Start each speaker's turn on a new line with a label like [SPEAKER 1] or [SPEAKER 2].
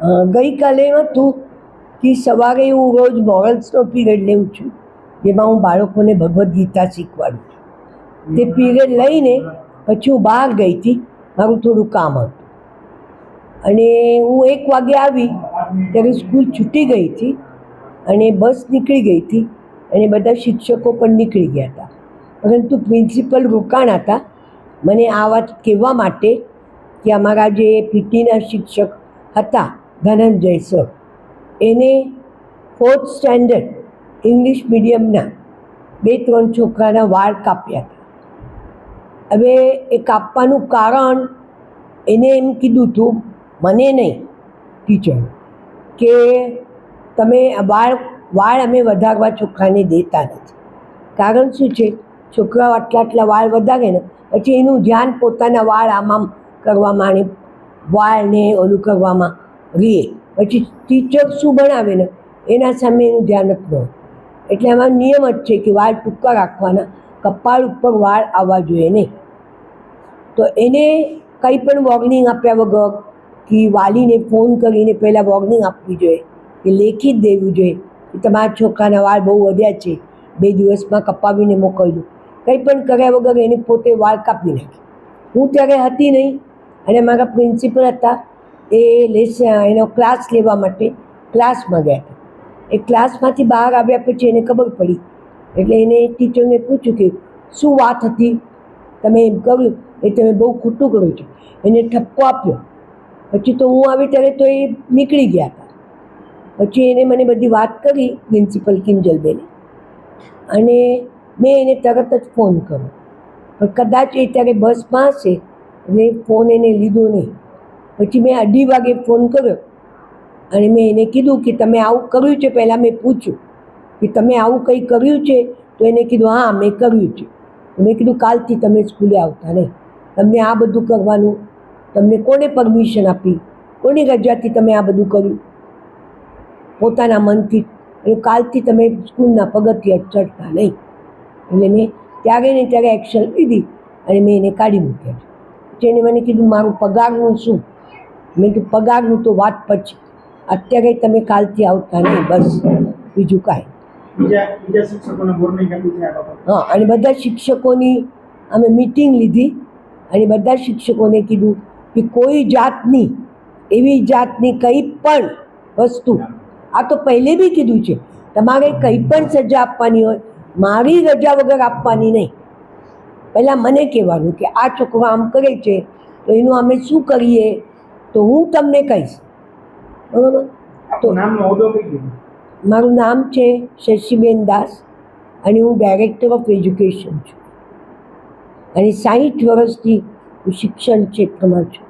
[SPEAKER 1] અ, એમ હતું કે સવારે હું રોજ મોરલ્સનો પીરિયડ લઉં છું જેમાં હું બાળકોને ભગવદ્ ગીતા શીખવાડું છું. તે પીરિયડ લઈને પછી હું બહાર ગઈ હતી મારું થોડું કામ હતું. અને હું એક વાગે આવી ત્યારે સ્કૂલ છૂટી ગઈ હતી અને બસ નીકળી ગઈ હતી અને બધા શિક્ષકો પણ નીકળી ગયા હતા. પરંતુ પ્રિન્સિપલ રોકાણ હતા. મને આ વાત કહેવા માટે કે અમારા જે પીટીના શિક્ષક હતા ધનંજય સર. એને ફોર્થ સ્ટેન્ડર્ડ ઇંગ્લિશ મીડિયમના બે ત્રણ છોકરાના વાળ કાપ્યા હતા. હવે એ કાપવાનું કારણ એને એમ કીધું હતું મને નહીં, ટીચર, કે તમે વાળ વાળ અમે વધારવા છોકરાને દેતા નથી. કારણ શું છે? છોકરાઓ આટલા આટલા વાળ વધારે ને, પછી એનું ધ્યાન પોતાના વાળ આમ આમ કરવામાં અને વાળને ઓલું કરવામાં રહે પછી ટીચર શું ભણાવે ને? એના સામે એનું ધ્યાન રાખવું એટલે એમાં નિયમ જ છે કે વાળ ટૂંકા રાખવાના, કપાળ ઉપર વાળ આવવા જોઈએ નહીં. તો એને કંઈ પણ વોર્નિંગ આપ્યા વગર કે વાલીને ફોન કરીને પહેલાં વોર્નિંગ આપવી જોઈએ, કે લેખી જ દેવું જોઈએ, કે તમારા છોકરાના વાળ બહુ વધ્યા છે, બે દિવસમાં કપાવીને મોકલજો. કંઈ પણ કર્યા વગર એને પોતે વાળ કાપી નાખી. હું ત્યારે હતી નહીં અને મારા પ્રિન્સિપલ હતા. એ લેસ એનો ક્લાસ લેવા માટે ક્લાસમાં ગયા હતા. એ ક્લાસમાંથી બહાર આવ્યા પછી એને ખબર પડી. એટલે એને ટીચરને પૂછ્યું કે, શું વાત હતી? તમે એમ કર્યું એ તમે બહુ ખોટું કર્યું છે. એને ઠપકો આપ્યો. પછી તો હું આવી ત્યારે તો એ નીકળી ગયા હતા. પછી એને મને બધી વાત કરી પ્રિન્સિપલ કિંજલબેને. અને મેં એને તરત જ ફોન કર્યો. પણ કદાચ એ ત્યારે બસમાં હશે, એટલે ફોન એને લીધો નહીં. પછી મેં અઢી વાગે ફોન કર્યો અને મેં એને કીધું કે તમે આવું કર્યું છે? પહેલાં મેં પૂછ્યું કે તમે આવું કંઈ કર્યું છે? તો એને કીધું, હા, મેં કર્યું છે. મેં કીધું, કાલથી તમે સ્કૂલે આવતા નહીં તમને આ બધું કરવાનું, તમને કોને પરમિશન આપી? કોની રજાથી તમે આ બધું કર્યું? પોતાના મનથી એટલે કાલથી તમે સ્કૂલના પગથિયા ચડતા નહીં. એટલે મેં ત્યારે ને ત્યારે એક્શન લીધી અને મેં એને કાઢી મૂક્યા છે. જેને મને કીધું, મારું પગારનું શું? મેં કીધું પગારનું તો વાત પછી અત્યારે તમે કાલથી આવતા નહીં બસ. બીજું કાંઈ. હા અને બધા શિક્ષકોની અમે મિટિંગ લીધી. અને બધા શિક્ષકોને કીધું કે કોઈ જાતની એવી જાતની કંઈ પણ વસ્તુ આ તો પહેલે બી કીધું છે તમારે કંઈ પણ સજા આપવાની હોય મારી રજા વગર આપવાની નહીં. પહેલાં મને કહેવાનું કે આ છોકરો આમ કરે છે તો એનું અમે શું કરીએ? તો હું તમને કહીશ. બરાબર?
[SPEAKER 2] તો
[SPEAKER 1] મારું નામ છે શશીબેન દાસ અને હું ડાયરેક્ટર ઓફ એજ્યુકેશન છું. અને સાહીઠ વર્ષથી હું શિક્ષણ ક્ષેત્રમાં છું.